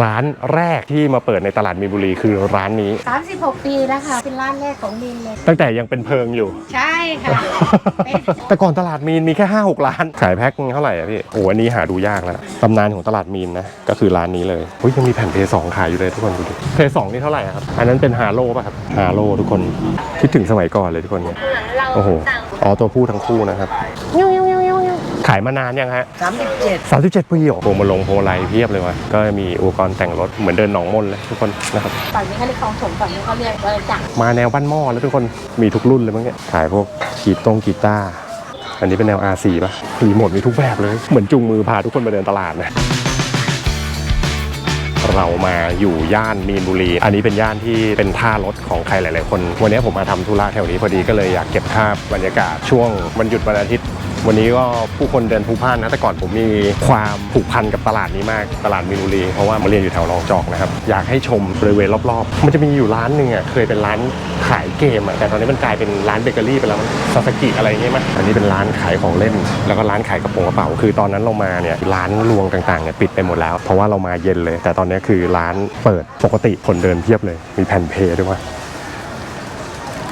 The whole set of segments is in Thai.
ร้านแรกที่มาเปิดในตลาดมีนบุรีคือร้านนี้ 36 ปีแล้วค่ะ เป็นร้านแรกของมินเลย ตั้งแต่ยังเป็นเพิงอยู่ ใช่ค่ะเป็นแต่ก่อนตลาดมีนมีแค่ 5 6 ล้าน ขายแพ็คเท่าไหร่อะพี่ โอ้อันนี้หาดูยากแล้วตำนานของตลาดมีนนะ ก็คือร้านนี้เลยอุ้ยยังมีแผ่นเพย์สองขายอยู่เลยทุกคนดูดิเพย์สองนี่เท่าไหร่อะครับ อันนั้นเป็นฮาโลป่ะครับฮาโลทุกคนคิดถึงสมัยก่อนเลยทุกคนเนี่ยโอ้โหอ๋อตัวผู้ทั้งคู่นะครับ ขายมานานยังฮะสามสิบเจ็ด37ปีเหรอพวงมาลงพวงมาลัยเพียบเลยวะก็มีอุปกรณ์แต่งรถเหมือนเดินหนองมนเลยทุกคนนะครับฝั่งนี้เขาเรียกคลองถมฝั่งนี้เขาเรียกว่าจักรมาแนวบ้านหม้อแล้วทุกคนมีทุกรุ่นเลยมั้งเนี่ยขายพวกกีตงกีตาร์อันนี้เป็นแนว R4 ป่ะรีโมทมีทุกแบบเลย เหมือนจุงมือพาทุกคนมาเดินตลาดนะเรามาอยู่ย่านมีนบุรี อันนี้เป็นย่านที่เป็นท่ารถของใครหลาย ๆ คน วันนี้ผมมาทำธุระแถวนี้พอดีก็เลยอยากเก็บภาพบรรยากาศช่วงวันหยุดวันอาทิตย์ วันนี้ก็ผู้คนเดินพลุกพ่านนะแต่ก่อนผมมีความผูกพันกับตลาดนี้มากตลาดมีนบุรีเพราะว่ามาเรียนอยู่แถวรองจอกนะครับอยากให้ชมบริเวณรอบๆ มันจะมีอยู่ร้านหนึ่งอะเคยเป็นร้านขายเกมอะแต่ตอนนี้มันกลายเป็นร้านเบเกอรี่ไปแล้วซาสกิอะไรอย่างเงี้ยมั้ยอันนี้เป็นร้านขายของเล่น แล้วก็ร้านขายกระโปรงกระเป๋าคือตอนนั้นเรามาเนี่ยร้านรวงต่างๆเนี่ยปิดไปหมดแล้ว เพราะว่าเรามาเย็นเลย แต่ตอนนี้คือร้านเปิดปกติคนเดินเพียบเลย มีแผ่นเพย์ด้วยว่ะ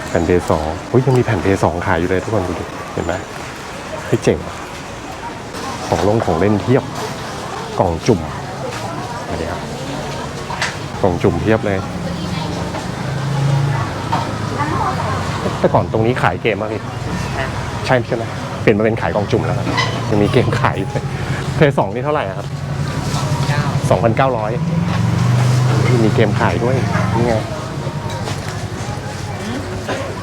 แผ่นเพย์สองยังมีแผ่นเพย์สองขายอยู่เลยทุกคนดูดิเห็นไหม ฮ้ยเจ๋ง ของลงของเล่นเทียบ กล่องจุ่มอะไรครับ กล่องจุ่มเทียบเลย แต่ก่อนตรงนี้ขายเกมมากพี่ใช่ใช่ไหมเปลี่ยนมาเป็นขายกล่องจุ่มแล้วครับยังมีเกมขายอยู่เลยเพย์สองนี่เท่าไหร่ครับสองพันเก้าร้อยมีเกมขายด้วย นี่ไง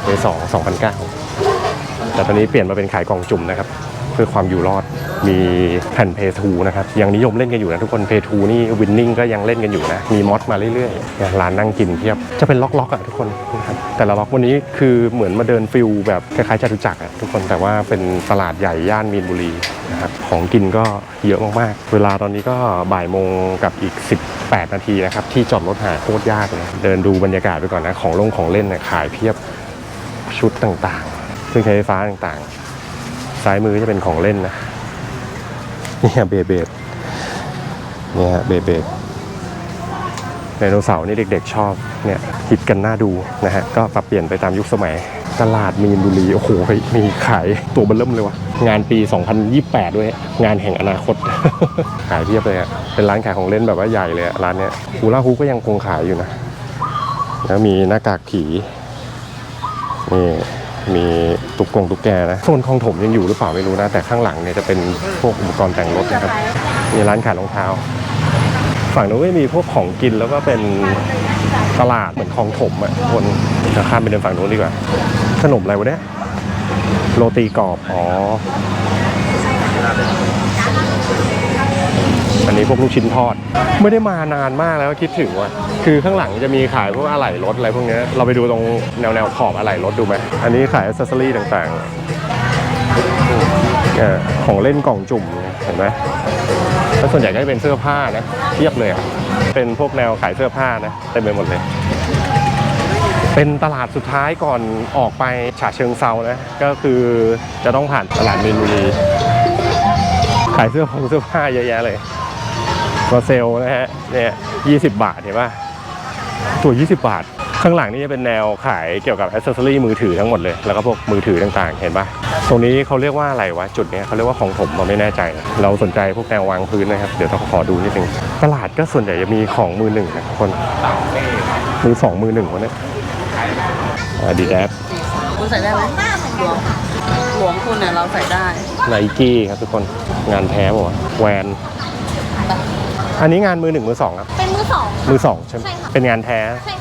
เพย์สองสองพันเก้า แต่ตอนนี้เปลี่ยนมาเป็นขายกล่องจุ่มนะครับ เพื่อความอยู่รอดมีแผ่นเพย์ทูนะครับ ยังนิยมเล่นกันอยู่นะทุกคนเพย์ทูนี่วินนิ่งก็ยังเล่นกันอยู่นะ มีมอดมาเรื่อยๆร้านนั่งกินเพียบจะเป็นล็อกๆอะทุกคนนะครับแต่ละล็อกวันนี้คือเหมือนมาเดินฟิลแบบคล้ายๆจตุจักรอะทุกคนแต่ว่าเป็นตลาดใหญ่ย่านมีนบุรีนะครับของกินก็เยอะมากๆ เวลาตอนนี้ก็บ่ายโมงกับอีก 18 นาทีนะครับที่จอดรถหาโคตรยากเลยเดินดูบรรยากาศไปก่อนนะของลงของเล่นนี่ยขายเพียบชุดต่างๆ เครื่องใช้ไฟฟ้าต่างๆ ซ้ายมือจะเป็นของเล่นนะเนี่ยเบเบดเนี่ยเบเบดไดโนเสาร์นี่เด็กๆชอบเนี่ยฮิตกันน่าดูนะฮะก็ปรับเปลี่ยนไปตามยุคสมัย ตลาดมีนบุรีโอ้โหมีขายตัวเบลเริ่มเลยวะงานปี 2028 ด้วย งานแห่งอนาคต ขายเพียบเลยอะเป็นร้านขายของเล่นแบบว่าใหญ่เลยร้านเนี้ยฮูล่าฮูก็ยังคงขายอยู่นะ แล้วมีหน้ากากผีนี่ มีตุ๊กกงตุ๊กแกนะโซนคลองถมยังอยู่หรือเปล่าไม่รู้นะ แต่ข้างหลังเนี่ยจะเป็นพวกอุปกรณ์แต่งรถนะครับมีร้านขายรองเท้า ฝั่งนู้นก็มีพวกของกินแล้วก็เป็นตลาดเหมือนคลองถมอะคนจะข้ามไปเดินฝั่งนู้นดีกว่าขนมอะไรวะเนี่ยโรตีกรอบอ๋ออันนี้พวกลูกชิ้นทอด ไม่ได้มานานมากแล้วคิดถึงว่าคือข้างหลังจะมีขายพวกอะไหล่รถอะไรพวกเนี้ยเราไปดูตรงแนวแนวขอบอะไหล่รถดูไหม อันนี้ขายอ c เซสซอรี่ต่างๆ ของเล่นกล่องจุ่มเห็นไหมแล้วส่วนใหญ่ก็จะเป็นเสื้อผ้านะเทียบเลยอะเป็นพวกแนวขายเสื้อผ้านะเต็มไปหมดเลย เป็นตลาดสุดท้ายก่อนออกไปฉะเชิงเซานะ ก็คือจะต้องผ่านตลาดมีนบุรีขายเสื้อผงเสื้อผ้าเยอะแยะเลยมาเซลนะฮะเนี่ยยี่สิบาทเห็นป่ะตัว 20 บาท ข้างหลังนี่จะเป็นแนวขายเกี่ยวกับอ c เซสซอรี่มือถือทั้งหมดเลย แล้วก็พวกมือถือต่างๆ เห็นป่ะตรงนี้เขาเรียกว่าอะไรวะ จุดเนี้ยเขาเรียกว่าของถมเราไม่แน่ใจนะเราสนใจพวกแนววางพื้นนะครับ เดี๋ยวต้องขอดูนิดนึง ตลาดก็ส่วนใหญ่จะมีของมือหนึ่งนะทุกคน มือสองมือหนึ่งวะเนี่ยดีแดคุณใส่ได้ไหมหลวงหลวงคุณเนี่ยเราใส่ได้ไนกี้ครับทุกคนงานแท้ป่ะวะแวนอันนี้งานมือหนึ่งมือสองครับ เป็นมือสองมือสองใช่ไหมใช่ค่ะเป็นงานแท้ใช่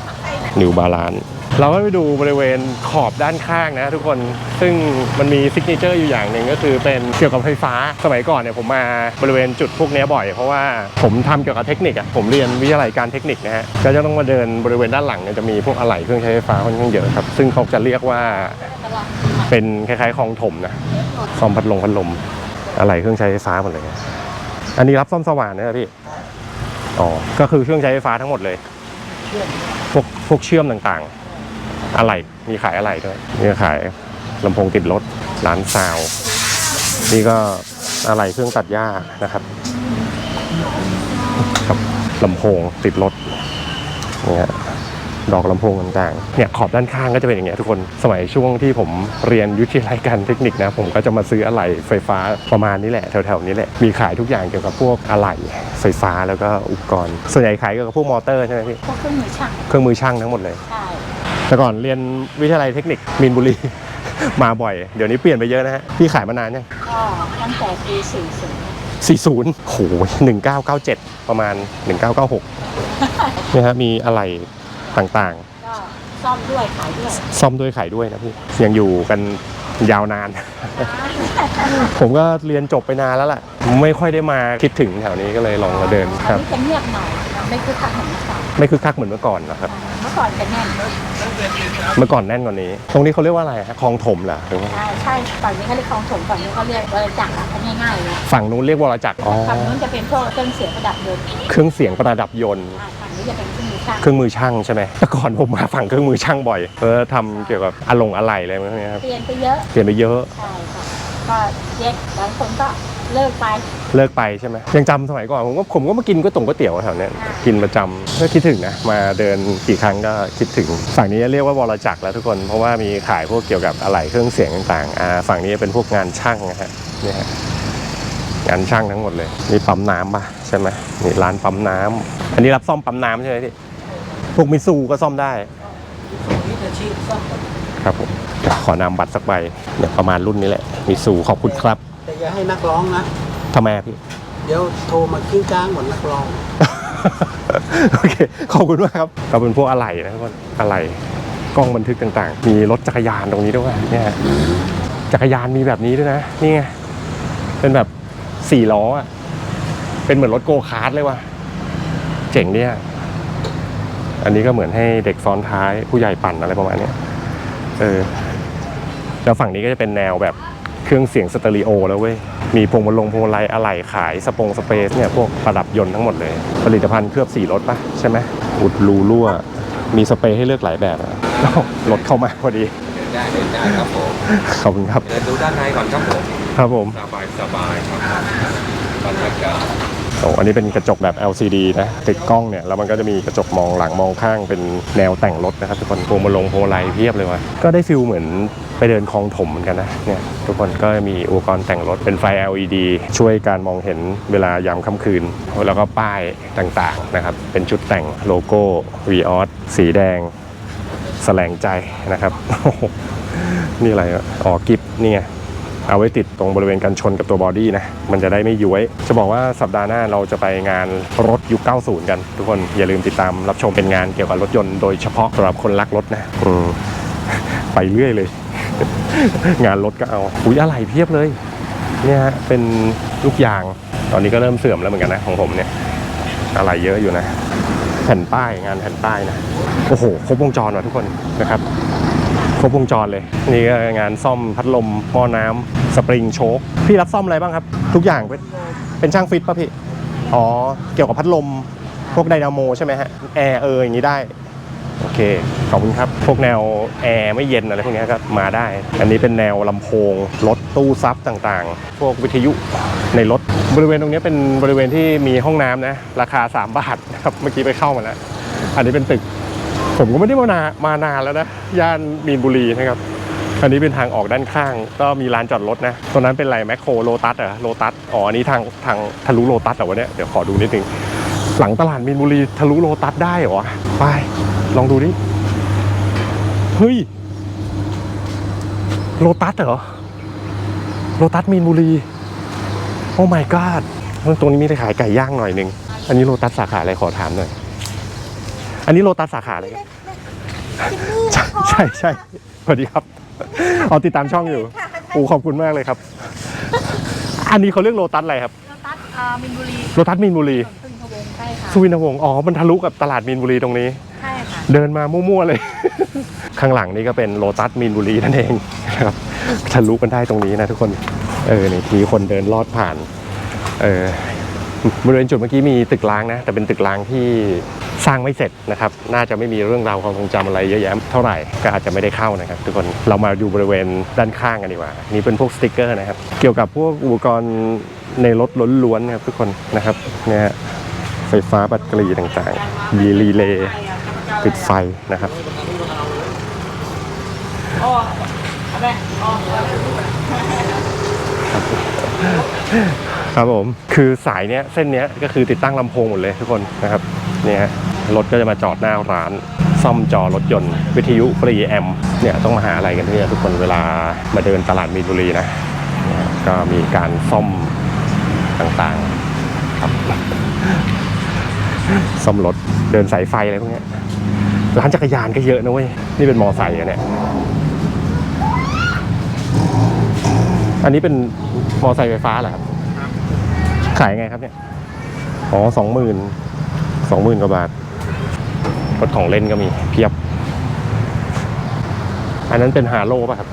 ค่ะ นิวบาลานเราก็ไปดูบริเวณขอบด้านข้างนะทุกคนซึ่งมันมีซิกเนเจอร์อยู่อย่างหนึ่งก็คือเป็นเกี่ยวกับไฟฟ้าสมัยก่อนเนี่ยผมมาบริเวณจุดพวกนี้บ่อย เพราะว่าผมทำเกี่ยวกับเทคนิคอะผมเรียนวิทยาลัยการเทคนิคนะฮะก็จะต้องมาเดินบริเวณด้านหลังเนี่ยจะมีพวกอะไหล่เครื่องใช้ไฟฟ้าค่อนข้างเยอะครับ ซึ่งเขาจะเรียกว่าเป็นคล้ายๆคลองถมนะซ่อมพัดลมพัดลมอะไหล่เครื่องใช้ไฟฟ้าหมดเลย อันนี้รับซ่อมสว่านนะพี่อ๋อก็คือเครื่องใช้ไฟฟ้าทั้งหมดเลย พวกพวกเชื่อมต่างๆ อะไรมีขายอะไรด้วยมีขายลำโพงติดรถร้านซาวนี่ก็อะไรเครื่องตัดหญ้านะครับครับลำโพงติดรถเนี่ย ดอกลำโพงต่างๆเนี่ยขอบด้านข้างก็จะเป็นอย่างเงี้ยทุกคนสมัยช่วงที่ผมเรียนวิทยาลัยการเทคนิคนะผมก็จะมาซื้ออะไหล่ไฟฟ้าประมาณนี้แหละแถวๆนี้แหละมีขายทุกอย่างเกี่ยวกับพวกอะไหล่ไฟฟ้าแล้วก็อุปกรณ์ ส่วนใหญ่ขายเกี่ยวกับพวกมอเตอร์ใช่ไหมพี่พวกเครื่องมือช่างเครื่องมือช่างทั้งหมดเลยใช่แต่ก่อนเรียนวิทยาลัยเทคนิคมีนบุรีมาบ่อย เดี๋ยวนี้เปลี่ยนไปเยอะนะฮะพี่ขายมานานยังก็ตั้งแต่ปีสี่สิบ40โห1997 ประมาณ 1996เนี่ยฮะมีอะไร ต่างก็ซ่อมด้วยขายด้วยๆ ซ่อมด้วยขายด้วยนะพี่ยังอยู่กันยาวนาน ผมก็เรียนจบไปนานแล้วล่ะไม่ค่อยได้มาคิดถึงแถวนี้ก็เลยลองมาเดินคอัรันบนี้จะเงียบหน่อยไม่คือคักเหมือนเมื่อก่อนไม่คึกคักเหมือนเมื่อก่อนนะครับ เมื่อก่อนจะแน่นเมื่อก่อนแน่นกว่านี้ ตรงนี้เขาเรียกว่าอะไรฮะคลองถมเหรอหรือว่าใช่ใช่ฝั่งนี้เขาเรียกคลองถมฝั่งนี้เขาเรียกบริจักษ์อะง่ายๆเลยฝั่งนู้นเรียกวรจักรอ๋อฝั่งนู้นจะเป็นพวกเครื่องเสียงประดับยนต์เครื่องเสียงประดับยนต์ อ่าฝั่งนี้จะเป็นเครื่องมือช่าง เครื่องมือช่างใช่ไหมแต่ก่อนผมมาฝั่งเครื่องมือช่างบ่อยเออทำเกี่ยวกับอะลงอะไหล่อะไรพวกนี้ครับเปลี่ยนไปเยอะเปลี่ยนไปเยอะใช่ค่ะก็เย็กบางคนก็เลิกไปเลิกไปใช่ไหมยังจำสมัยก่อนผมก็ผมก็มากินก๋วยตงก๋วยเตี๋ยวแถวเนี้ยอ่ากินประจำก็คิดถึงนะมาเดินกี่ครั้งก็คิดถึง ฝั่งนี้เรียกว่าวรจักรแล้วทุกคนเพราะว่ามีขายพวกเกี่ยวกับอะไหล่เครื่องเสียงต่างๆอ่าฝั่งนี้เป็นพวกงานช่างนะฮะเนี่ยฮะงานช่างทั้งหมดเลยนี่ปั๊มน้ำป่ะใช่ไหมนี่ร้านปั๊มน้ำอันนี้รับซ่อมปั๊มน้ำใช่ไหมพี่ พวกมิซูก็ซ่อมได้ครับผมเดี๋ยวขอนำบัตรสักใบเนี่ยประมาณรุ่นนี้แหละมิซูขอบคุณครับ แต่อย่าให้นักร้องนะทำไมอะพี่ เดี๋ยวโทรมากิ้งก้างเหมือนนักร้องโอเคขอบคุณมากครับเราเป็นพวกอะไหล่นะทุกคนอะไหล่กล้องบันทึกต่างๆ มีรถจักรยานตรงนี้ด้วยเนี่ยจักรยานมีแบบนี้ด้วยนะนี่ไงเป็นแบบสี่ล้ออะเป็นเหมือนรถโกคาร์ทเลยว่ะเจ๋งเนี่ย อันนี้ก็เหมือนให้เด็กซ้อนท้ายผู้ใหญ่ปั่นอะไรประมาณเนี้ยเออแล้วฝั่งนี้ก็จะเป็นแนวแบบเครื่องเสียงสเตอริโอแล้วเว้ย มีพวงมาลงพวงมาลัยอะไหล่ขายสปงสเปซเนี่ยพวกประดับยนต์ทั้งหมดเลย ผลิตภัณฑ์เคลือบสีรถปะใช่ไหมอุดรูรั่ว มีสเปรย์ให้เลือกหลายแบบอะอ้าวรถเข้ามาพอดีเดินได้เดินได้ครับผมขอบคุณครับเดินดูด้านในก่อนครับผม ครับผม สบายสบายครับบรรยากาศ โอ้อันนี้เป็นกระจกแบบ LCD นะติดกล้องเนี่ยแล้วมันก็จะมีกระจกมองหลังมองข้างเป็นแนวแต่งรถนะครับทุกคนพวงมาลงพวงมาลัยเพียบเลยวะก็ได้ฟิลเหมือนไปเดินคลองถมเหมือนกันนะเนี่ยทุกคนก็มีอุปกรณ์แต่งรถเป็นไฟ LED ช่วยการมองเห็นเวลายามค่ำคืน แล้วก็ป้ายต่างๆนะครับเป็นชุดแต่งโลโก้ v ีออสสีแดงแสลงใจนะครับ นี่อะไรอะอ๋อกิฟนี่ไง เอาไว้ติดตรงบริเวณกันชนกับตัวบอดี้นะ มันจะได้ไม่ย้วย จะบอกว่าสัปดาห์หน้าเราจะไปงานรถยุค 90 กัน ทุกคนอย่าลืมติดตามรับชมเป็นงานเกี่ยวกับรถยนต์โดยเฉพาะสำหรับคนรักรถนะไปเรื่อยเลย งานรถก็เอาอุ้ยอะไรเพียบเลยเนี่ยฮะเป็นลูกยาง ตอนนี้ก็เริ่มเสื่อมแล้วเหมือนกันนะของผมเนี่ย อะไรเยอะอยู่นะ แผ่นป้ายงานแผ่นป้ายนะ โอ้โห ครบวงจรว่ะทุกคนนะครับ ครบวงจรเลย นี่ก็งานซ่อมพัดลมหม้อน้ำสปริงโชคพี่รับซ่อมอะไรบ้างครับ ทุกอย่างเป็นเป็นช่างฟิตป่ะพี่ อ๋อ เกี่ยวกับพัดลม พวกไดนาโมใช่ไหมฮะ แอร์เอออย่างนี้ได้ โอเค ขอบคุณครับ พวกแนวแอร์ไม่เย็นอะไรพวกนี้ก็มาได้ อันนี้เป็นแนวลำโพง รถตู้ซับต่างๆ พวกวิทยุในรถ บริเวณตรงนี้เป็นบริเวณที่มีห้องน้ำนะ ราคา 3 บาทนะครับ เมื่อกี้ไปเข้ามาแล้ว อันนี้เป็นตึก ผมก็ไม่ได้มานามานานแล้วนะ ย่านมีนบุรีนะครับ อันนี้เป็นทางออกด้านข้าง ก็มีลานจอดรถนะ ตรงนั้นเป็นไรแมคโครโลตัสเหรอโลตัส อ๋อ อันนี้ทางทางทะลุโลตัสเหรอวะเนี่ย เดี๋ยวขอดูนิดนึง หลังตลาดมีนบุรีทะลุโลตัสได้เหรอ ไป ลองดูดิ เฮ้ย โลตัสเหรอ โลตัสมีนบุรี โอ้ my god ตรงนี้มีขายไก่ย่างหน่อยนึง อันนี้โลตัสสาขาอะไรขอถามหน่อย อันนี้โลตัสสาขาอะไรครับ ใช่ใช่ใช่สวัสดีครับเอาติดตามช่องอยู่โอ้ขอบคุณมากเลยครับ อันนี้เขาเรียกโลตัสอะไรครับโลตัสอ่ามินบุรีโลตัสมีนบุรีพึ่งพะวงใช่ค่ะสุวินทวงศ์อ๋อมันทะลุกับตลาดมีนบุรีตรงนี้ ใช่ค่ะเดินมามั่วๆเลย ข้างหลังนี่ก็เป็นโลตัสมีนบุรีนั่นเองนะครับทะลุกันได้ตรงนี้นะทุกคน เออนี่มีคนเดินลอดผ่าน เออบริเวณจุดเมื่อกี้มีตึกล้างนะ แต่เป็นตึกล้างที่ สร้างไม่เสร็จนะครับ น่าจะไม่มีเรื่องราวความทรงจำอะไรเยอะแยะเท่าไหร่ก็อาจจะไม่ได้เข้านะครับ ทุกคนเรามาดูบริเวณด้านข้างกันดีกว่านี่เป็นพวกสติกเกอร์นะครับ เกี่ยวกับพวกอุปกรณ์ในรถล้วนๆนะครับทุกคนนะครับเนี่ยฮะไฟฟ้าแบตเตอรี่ต่างๆมีรีเลย์ปิดไฟนะครับครับผม คือสายเนี้ยเส้นเนี้ยก็คือติดตั้งลำโพงหมดเลยทุกคนนะครับเนี่ยฮะ รถก็จะมาจอดหน้าร้าน ซ่อมจอรถยนต์ วิทยุฟรีแอมเนี่ยต้องมาหาอะไรกันที่เนี่ยทุกคนเวลามาเดินตลาดมีนบุรีนะเนี่ยก็มีการซ่อมต่างๆครับซ่อมรถเดินสายไฟอะไรพวกเนี้ยร้านจักรยานก็เยอะนะเว้ยนี่เป็นมอไซค์อะเนี่ยอันนี้เป็นมอไซค์ไฟฟ้าเหรอครับ ขายไงครับเนี่ย อ๋อสองหมื่นสองหมื่นกว่าบาท รถของเล่นก็มีเพียบ อันนั้นเป็นฮาโลป่ะครับ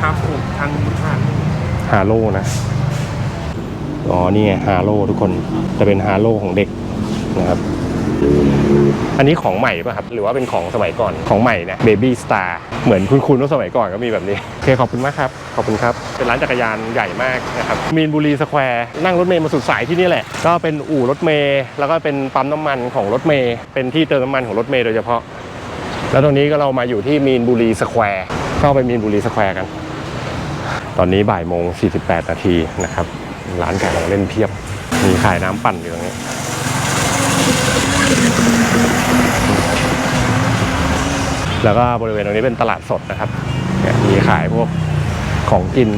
ครับผมทางมุทานฮาโลนะ อ๋อนี่ไงฮาโลทุกคนจะเป็นฮาโลของเด็กนะครับ อันนี้ของใหม่ป่ะครับ หรือว่าเป็นของสมัยก่อนของใหม่นะ Baby Star เหมือนคุณคุณว่าสมัยก่อนก็มีแบบนี้ โอเค ขอบคุณมากครับ ขอบคุณครับ เป็นร้านจักรยานใหญ่มากนะครับมีนบุรีสแควร์นั่งรถเมย์มาสุดสายที่นี่แหละ ก็เป็นอู่รถเมย์แล้วก็เป็นปั๊มน้ำมันของรถเมย์เป็นที่เติมน้ำมันของรถเมย์โดยเฉพาะ แล้วตรงนี้ก็เรามาอยู่ที่มีนบุรีสแควร์เข้าไปมีนบุรีสแควร์กัน ตอนนี้บ่ายโมง48นาทีนะครับร้านขายของเล่นเพียบมีขายน้ำปั่นอยู่ตรงนี้ แล้วก็บริเวณตรงนี้เป็นตลาดสดนะครับ มีขายพวกของกิน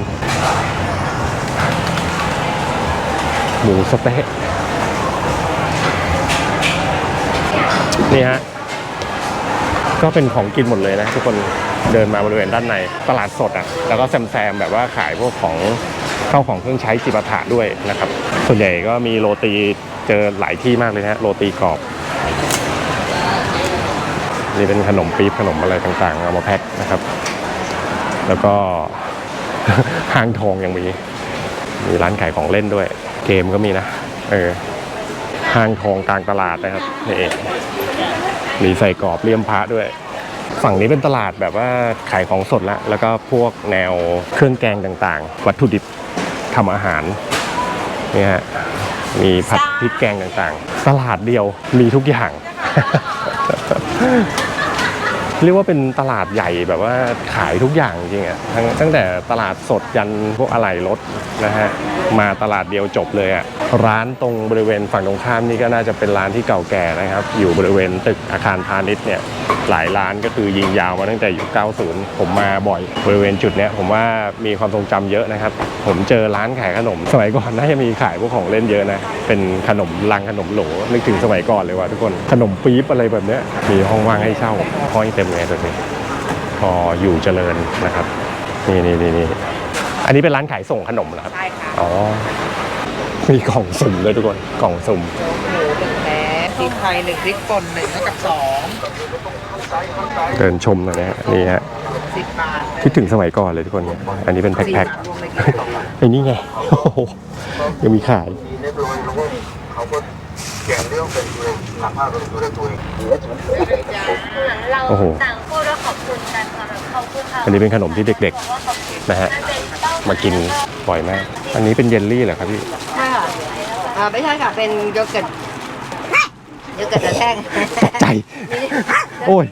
หมูสเต๊ะนี่ฮะก็เป็นของกินหมดเลยนะทุกคนเดินมาบริเวณด้านในตลาดสดอะแล้วก็แซมๆแบบว่าขายพวกของเข้าของเครื่องใช้จิปาถะด้วยนะครับ ส่วนใหญ่ก็มีโรตีเจอหลายที่มากเลยนะฮะโรตีกรอบ นี่เป็นขนมปี๊บขนมอะไรต่างๆ เอามาแพ็คนะครับ แล้วก็ห้างทองยังมี มีร้านขายของเล่นด้วย เกมก็มีนะ เออ ห้างทองกลางตลาดนะครับนี่เองมีใส่กรอบเลี่ยมพระด้วย ฝั่งนี้เป็นตลาดแบบว่าขายของสดละ แล้วก็พวกแนวเครื่องแกงต่างๆ วัตถุดิบทำอาหารนี่ฮะมีผัดพริกแกงต่างๆ ตลาดเดียวมีทุกอย่าง Hey! เรียกว่าเป็นตลาดใหญ่แบบว่าขายทุกอย่างจริงอะทั้งตั้งแต่ตลาดสดยันพวกอะไหล่รถนะฮะมาตลาดเดียวจบเลยอะร้านตรงบริเวณฝั่งตรงข้ามนี่ก็น่าจะเป็นร้านที่เก่าแก่นะครับ อยู่บริเวณตึกอาคารพาณิชย์เนี่ยหลายร้านก็คือยิงยาวมาตั้งแต่ยุค 90 ผมมาบ่อย บริเวณจุดเนี้ยผมว่ามีความทรงจำเยอะนะครับ ผมเจอร้านขายขนม สมัยก่อนน่าจะมีขายพวกของเล่นเยอะนะ เป็นขนมลังขนมโหลนึกถึงสมัยก่อนเลยว่ะทุกคนขนมปี๊บอะไรแบบเนี้ยมีห้องว่างให้เช่าห้อยเต็มเลยแบบนี้พออยู่เจริญนะครับ นี่นี่นี่นี่อันนี้เป็นร้านขายส่งขนมเหรอครับใช่ค่ะอ๋อมีกล่องสุ่มเลยทุกคนกล่องสุ่มโจ๊กหมูหนึ่งแพ้พริกไทยหนึ่งพริกป่นหนึ่งเท่ากับสองเดินชมหน่อยนะฮะนี่ฮะสิบบาทคิดถึงสมัยก่อนเลยทุกคนอันนี้เป็นแพ็คสี่แพ็คบาทรวมเลยกี่กล่องอะไอ้นี่ไงโอ้โหยังมีขาย เรา โอ้โหต่างพูดว่าขอบคุณกันค่ะแบบขอบคุณค่ะอันนี้เป็นขนมที่เด็กบอกว่าขอบคุณๆนะฮะมันเป็นเต้ามากินบ่อยมาก อันนี้เป็นเยลลี่เหรอครับพี่ใช่ค่ะอ่าไม่ใช่ค่ะ เป็นโยเกิร์ตโยเกิร์ตแต่แท่งตกใจ โอ้ย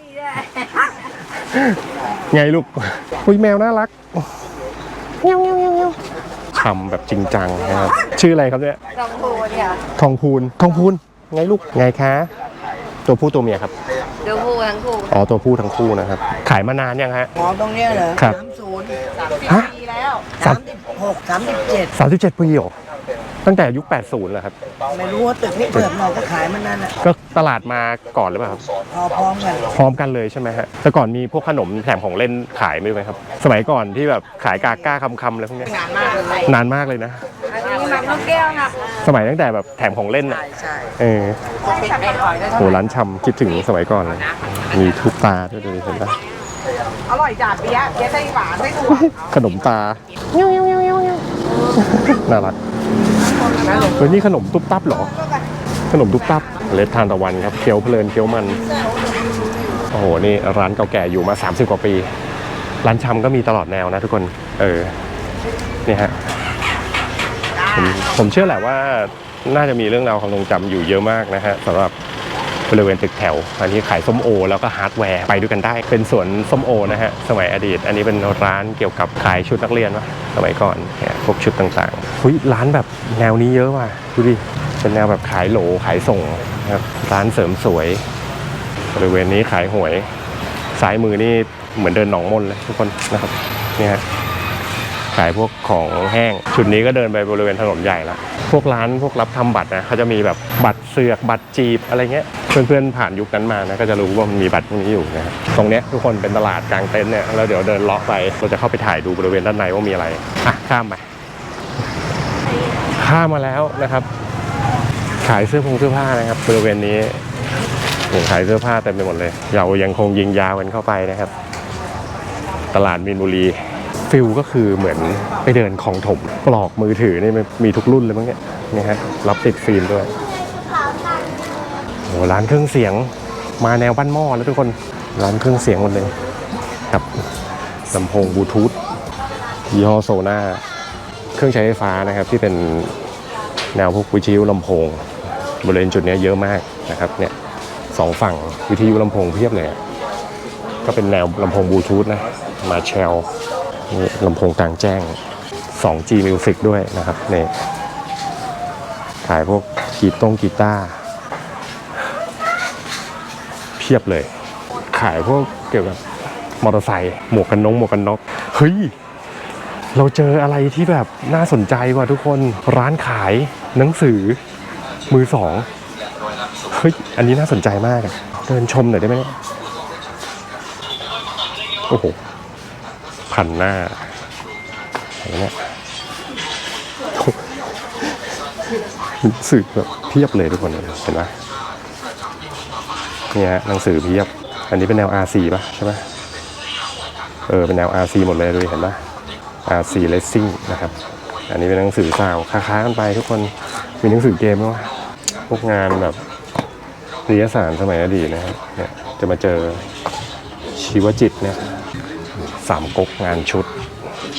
ไงลูกคุยแมวน่ารักเงี้ยวเงี้ยวเงี้ยวเงี้ยวทำแบบจริงจังนะครับ ชื่ออะไรครับเนี่ยลองพูเนี่ยทองพูน ทองพูน ไงลูกไงคะ ตัวผู้ตัวเมียครับเดี๋ยวพูทั้งคู่อ๋อตัวผู้ทั้งคู่นะครับ ขายมานานยังฮะ หมอตรงเนี้ยเหรอครับ สามศูนย์สามสิบฮะปีแล้วสาสามมสิบหกสามสิบเจ็ดสามสิบเจ็ดปีเหรอ ตั้งแต่ยุค 80เหรอครับ ไม่รู้ว่าตึกนี่เปิดมาก็ขายมันนั่นแหละก็ตลาดมาก่อนหรือเปล่าครับ พอพร้อมกันพร้อมกันเลยใช่ไหมฮะ แต่ก่อนมีพวกขนมแถมของเล่นขายไหมครับ สมัยก่อนที่แบบขายกาก้าคำๆอะไรพวกเนี้ยงานมากเลยนานมากเลยนะ อันนี้มันลูกแก้วนะสมัยตั้งแต่แบบแถมของเล่นอะ ใช่ใช่เออจะเป็นไอ้หอยได้โหเท่าไหร่ร้านชำคิดถึงสมัยก่อนเลย มีทุกตาด้วยดูดิเห็นปะอร่อยจัดเปี๊ยะเปี๊ยะไส้หวานไส้ถั่วขนมตา น่ารัก เฮ้ยนี่ขนมตุ๊บตับเหรอ ขนมตุ๊บตับเลดทานตะวันครับเคี้ยวเพลินเคี้ยวมัน โอ้โห นี่ร้านเก่าแก่อยู่มา 30 กว่าปี ร้านชำก็มีตลอดแนวนะทุกคน เออ นี่ฮะ ผมผมเชื่อแหละว่าน่าจะมีเรื่องราวของทรงจำอยู่เยอะมากนะฮะสำหรับบริเวณตึกแถว อันนี้ขายส้มโอ แล้วก็ฮาร์ดแวร์ไปด้วยกันได้ เป็นสวนส้มโอนะฮะ สมัยอดีต อันนี้เป็นร้านเกี่ยวกับขายชุดนักเรียนวะสมัยก่อนเนี่ย วกชุดต่างๆเฮ้ยร้านแบบแนวนี้เยอะว่ะดูดิเป็นแนวแบบขายโหลขายส่งนะครับร้านเสริมสวย บริเวณนี้ขายหวยซ้ายมือนี่เหมือนเดินหนองมนเลยทุกคนนะครับนี่ฮะขายพวกของแห้งชุดนี้ก็เดินไปบริเวณถนนใหญ่ละพวกร้านพวกรับทำบัตรนะเขาจะมีแบบบัตรเสือกบัตรจีบอะไรเงี้ยเพื่อนๆผ่านยุคนั้นมานะก็จะรู้ว่ามันมีบัตรพวกนี้อยู่นะครับตรงเนี้ยทุกคนเป็นตลาดกลางเต็นท์เนี่ยแล้วเดี๋ยวเดินเลาะไปเราจะเข้าไปถ่ายดูบริเวณด้านในว่ามีอะไรอะข้ามไป ข้ามาแล้วนะครับ ขายเสื้อผงเสื้อผ้านะครับบริเวณนี้ขายเสื้อผ้าเต็มไปหมดเลย เรายังคงยิงยาวกันเข้าไปนะครับ ตลาดมีนบุรีฟิลก็คือเหมือนไปเดินของถมปลอกมือถือนี่มีทุกรุ่นเลยมั้งเนี่ยนี่ฮะรับติดฟิล์มด้วยโอ้ร้านเครื่องเสียงมาแนวบ้านหม้อแล้วทุกคนร้านเครื่องเสียงหมดเลยครับลำโพงบลูทูธยี่ห้อโซน่าเครื่องใช้ไฟฟ้านะครับที่เป็น แนวพวกวิทยุลำโพง บริเวณจุดนี้เยอะมากนะครับเนี่ยสองฝั่งวิทยุลำโพงเพียบเลย ก็เป็นแนวลำโพงบลูทูธนะมาแชลลำโพงกลางแจ้ง 2G Music ด้วยนะครับเนี่ยขายพวกกีตงกีตาร์เพียบเลย ขายพวกเกี่ยวกับมอเตอร์ไซค์หมวกกันน็อกหมวกกันน็อกเฮ้ย เราเจออะไรที่แบบน่าสนใจว่ะทุกคนร้านขาย หนังสือมือสองเฮ้ยอันนี้น่าสนใจมากเดินชมหน่อยได้ไหมโอ้โหพันหน้าอะไรเนี่ยหนังสือแบบเพียบเลยทุกคนเห็นไหมเนี่ยฮะหนังสือเพียบ อันนี้เป็นแนว R4 ป่ะใช่ไหมเออเป็นแนว R4 หมดเลยดูเห็นปะ R4 Racing นะครับ อันนี้เป็นหนังสือสาวค้าๆกันไปทุกคนมีหนังสือเกมด้วยวะพวกงานแบบนิยสารสมัยอดีตนะครับเนี่ยจะมาเจอชีวจิตเนี่ยสามก๊กงานชุด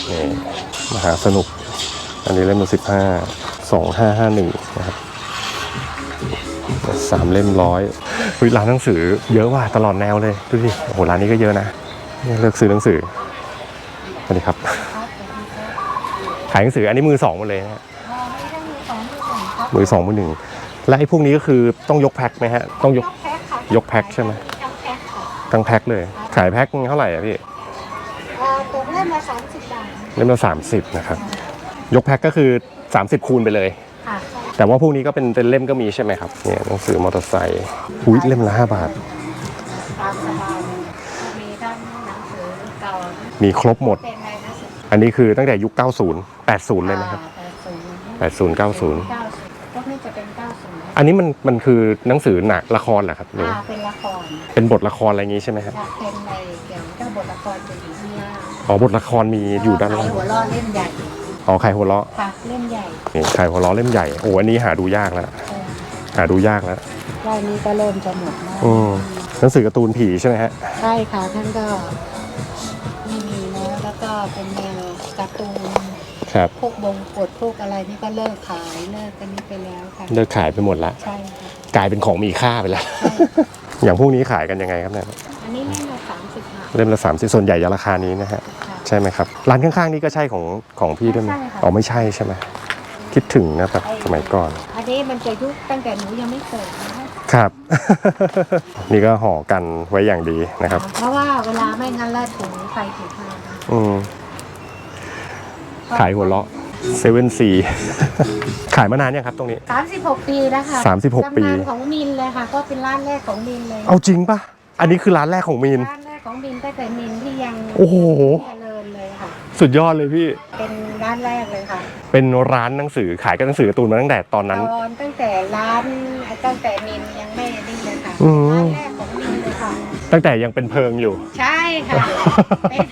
นี่มหาสนุก อันนี้เล่มละสิบห้าสองห้าห้าหนึ่งนะครับสามเล่มร้อยเฮ้ยร้านหนังสือเยอะว่ะตลอดแนวเลย ดูดิโอ้โหร้านนี้ก็เยอะนะเลือกซื้อหนังสือสวัสดีครับ ขายหนังสืออันนี้มือสองหมดเลยนะฮะมือสองมือหนึ่งและไอ้พวกนี้ก็คือต้องยกแพ็คไหมฮะต้องยกแพ็คค่ะยกแพ็คใช่ไหมยกแพ็คค่ะทั้งแพ็คเลยขายแพ็คเท่าไหร่อะพี่เอ่อตกเล่มละสามสิบบาทเล่มละสามสิบนะครับยกแพ็คก็คือ 30 คูณไปเลยค่ะแต่ว่าพวกนี้ก็เป็นเป็นเล่มก็มีใช่ไหมครับเนี่ยหนังสือมอเตอร์ไซค์อุ้ยเล่มละห้าบาทตามสบายมีทั้งหนังสือเก่ามีครบหมดเป็น อะไรนะสิอันนี้คือตั้งแต่ยุค 90 80 เลยนะครับแปดศูนย์80 90เก้าศูนย์พวกนี้จะเป็นเก้าศูนย์อันนี้มันมันคือหนังสือหนักละครเหรอครับหรืออ่าเป็นละครเป็นบทละครอะไรอย่างงี้ใช่ไหมครับจะเป็นในเกี่ยวกับบทละครจะอยู่ที่หน้าอ๋อบทละครมีอยู่ด้านล่างขหัวล้อเล่มใหญ่อ๋อไข่หัวเราะค่ะเล่มใหญ่นี่ไข่หัวเราะเล่มใหญ่โอ้อันนี้หาดูยากแล้วเออหาดูยากแล้วรอบนี้ก็เริ่มจะหมดแล้วอืมหนังสือการ์ตูนผีใช่ไหมฮะใช่ค่ะท่านก็ไม่มีแล้วแล้วก็เป็นแนว การ์ตูนครับพวกบงกฎพวกอะไรนี่ก็เลิกขายเลิกกันนี้ไปแล้วค่ะเลิกขายไปหมดละใช่ค่ะกลายเป็นของมีค่าไปแล้ว อย่างพวกนี้ขายกันยังไงครับเนี่ยอันนี้เล่มละสามสิบบาทเล่มละสามสิบส่วนใหญ่จะราคานี้นะฮะค่ะ ใช่ไหมครับร้านข้างๆนี่ก็ใช่ของของพี่ด้วยไหมไม่ใช่ค่ะ อ๋อไม่ใช่ใช่ไหมคิดถึงนะแบบสมัยก่อน อันนี้มันจะยุคตั้งแต่หนูยังไม่เกิดนะคะครับ นี่ก็ห่อกันไว้อย่างดีนะครับ เพราะว่าเวลาไม่งั้นแล้วถุงไฟถุงไฟอืม ขายหัวเราะเซเว่นซีขายมานานยังครับตรงนี้สามสิบหกปีแล้วค่ะสามสิบหกปี ตำนานของมินเลยค่ะ ก็เป็นร้านแรกของมินเลย เอาจริงปะอันนี้คือร้านแรกของมีน ร้านแรกของมินตั้งแต่มินที่ยังโอ้โห เจริญเลยค่ะ สุดยอดเลยพี่ เป็นร้านแรกเลยค่ะ เป็นร้านหนังสือขายกับหนังสือการ์ตูนมาตั้งแต่ตอนนั้น ตอนตั้งแต่ร้านตั้งแต่มินยังไม่นี่เลยค่ะอืม ร้านแรกของมินเลยค่ะ ตั้งแต่ยังเป็นเพิงอยู่ ใช่ค่ะเป็น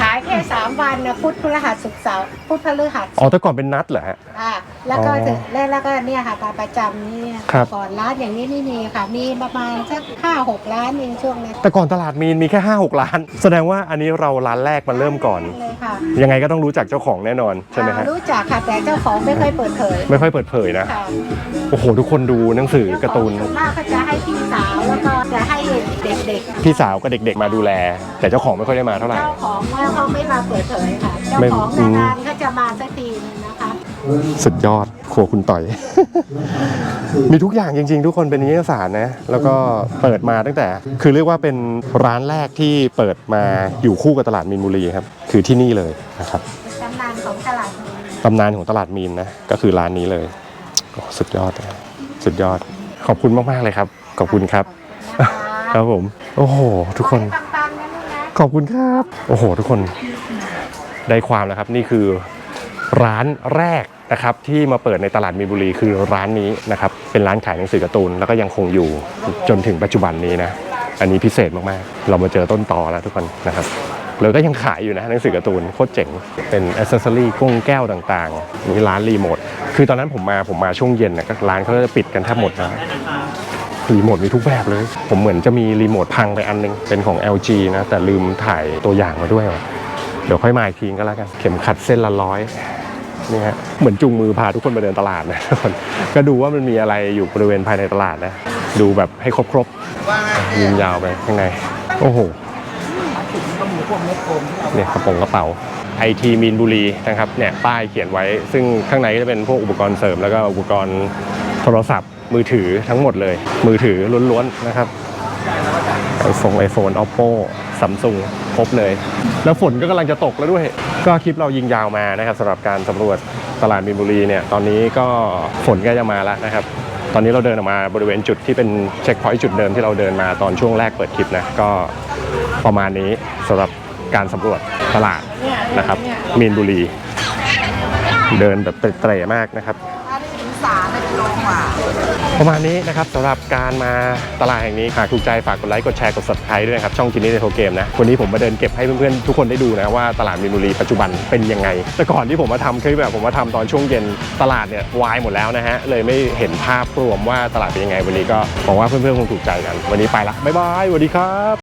ขาย แค่สามวันนะพุธพฤหัสศุกร์เสาร์พุธพฤหัสอ๋อแต่ก่อนเป็นนัดเหรอฮะอ่า แล้วก็อ๋อถึงแล้วแล้วก็เนี่ยค่ะปลาประจำนี่ครับ ก่อนร้านอย่างนี้ไม่มีค่ะ มีประมาณสักห้าหกร้านเองช่วงนั้นแต่ก่อนตลาดมีนมีแค่ 5 6 ล้าน แสดงว่าอันนี้เราร้านแรกมันเริ่มก่อน เลยค่ะยังไงก็ต้องรู้จักเจ้าของแน่นอนใช่ไหมฮะ อ่ารู้จักค่ะแต่เจ้าของไม่ค่อยเปิดเผยไม่ค่อยเปิดเผยนะ ค่ะโอ้โห ทุกคนดูหนังสือการ์ตูน ส่วนมากก็จะให้พี่สาวแล้วก็จะให้เด็กพี่สาวกับเด็กๆมาดูแล แต่เจ้าของไม่ค่อยได้มาเท่าๆไหร่ เจ้าของว่าเขาไม่มาเปิดเผยค่ะ เจ้าไม่ของอืม นานๆก็จะมาสักทีนึงนะคะ สุดยอดครัวคุณต่อย มีทุกอย่างจริง ๆ ทุกคนเป็นนิตยสารนะ แล้วก็เปิดมาตั้งแต่ คือเรียกว่าเป็นร้านแรกที่เปิดมาอยู่คู่กับตลาดมีนบุรีครับ คือที่นี่เลยนะครับตำนานของตลาดนี้ตำนานของตลาดมีนนะ ก็คือร้านนี้เลยโอ้สุดยอดเลยสุดยอด ขอบคุณมาก ๆ เลยครับ ขอบคุณครับนะคะครับผม โอ้โห ทุกคนปังๆนะลูกนะขอบคุณครับ โอ้โห ทุกคน ได้ความแล้วครับ นี่คือ ร้านแรกนะครับที่มาเปิดในตลาดมีนบุรีคือร้านนี้นะครับเป็นร้านขายหนังสือการ์ตูนแล้วก็ยังคงอยู่จนถึงปัจจุบันนี้นะอันนี้พิเศษมากๆ เรามาเจอต้นตอแล้วทุกคนนะครับแล้วก็ยังขายอยู่นะหนังสือการ์ตูนโคตรเจ๋ง เป็นอ c เซสซอรี่กงแก้วต่างๆมีร้านรีโมท คือตอนนั้นผมมาผมมาช่วงเย็นนะก็ร้านเขาจะปิดกันแทบหมดนะรีโมทมีทุกแบบเลย ผมเหมือนจะมีรีโมทพังไปอันนึง เป็นของ LG นะ แต่ลืมถ่ายตัวอย่างมาด้วยว่ะ เดี๋ยวค่อยมาอีกทีก็แล้วกัน เข็มขัดเส้นละร้อยนี่ฮะเหมือนจูงมือพาทุกคนมาเดินตลาดนะทุกคนก็ดูว่ามันมีอะไรอยู่บริเวณภายในตลาดนะ ดูแบบให้ครบๆยิงยาวไปข้างใน โอ้โหเนี่ยกระโปรงกระเป๋าไอทีมีนบุรีนะครับเนี่ยป้ายเขียนไว้ ซึ่งข้างในก็จะเป็นพวกอุปกรณ์เสริม แล้วก็อุปกรณ์โทรศัพท์ มือถือทั้งหมดเลย มือถือล้วนๆนะครับไอโฟนไอโฟน oppo ซัมซุงครบเลย แล้วฝนก็กำลังจะตกแล้วด้วย ก็คลิปเรายิงยาวมานะครับสำหรับการสำรวจตลาดมีนบุรีเนี่ยตอนนี้ก็ฝนก็จะมาแล้วนะครับ ตอนนี้เราเดินออกมาบริเวณจุดที่เป็นเช็คพอยต์จุดเดิมที่เราเดินมาตอนช่วงแรกเปิดคลิปนะก็ประมาณนี้สำหรับการสำรวจตลาดนะครับมีนบุรี เดินแบบเตร่มากนะครับ ประมาณนี้นะครับสำหรับการมาตลาดแห่งนี้หากถูกใจฝากกดไลค์กดแชร์กด subscribe ด้วยนะครับช่องจินนี่ในโทเกมนะวันนี้ผมมาเดินเก็บให้เพื่อนๆทุกคนได้ดูนะว่าตลาดมีนบุรีปัจจุบันเป็นยังไง แต่ก่อนที่ผมมาทำคลิปแบบผมมาทำตอนช่วงเย็นตลาดเนี่ยวายหมดแล้วนะฮะเลยไม่เห็นภาพรวมว่าตลาดเป็นยังไงวันนี้ก็หวังว่าเพื่อนๆคงถูกใจกัน วันนี้ไปละบ๊ายบายสวัสดีครับ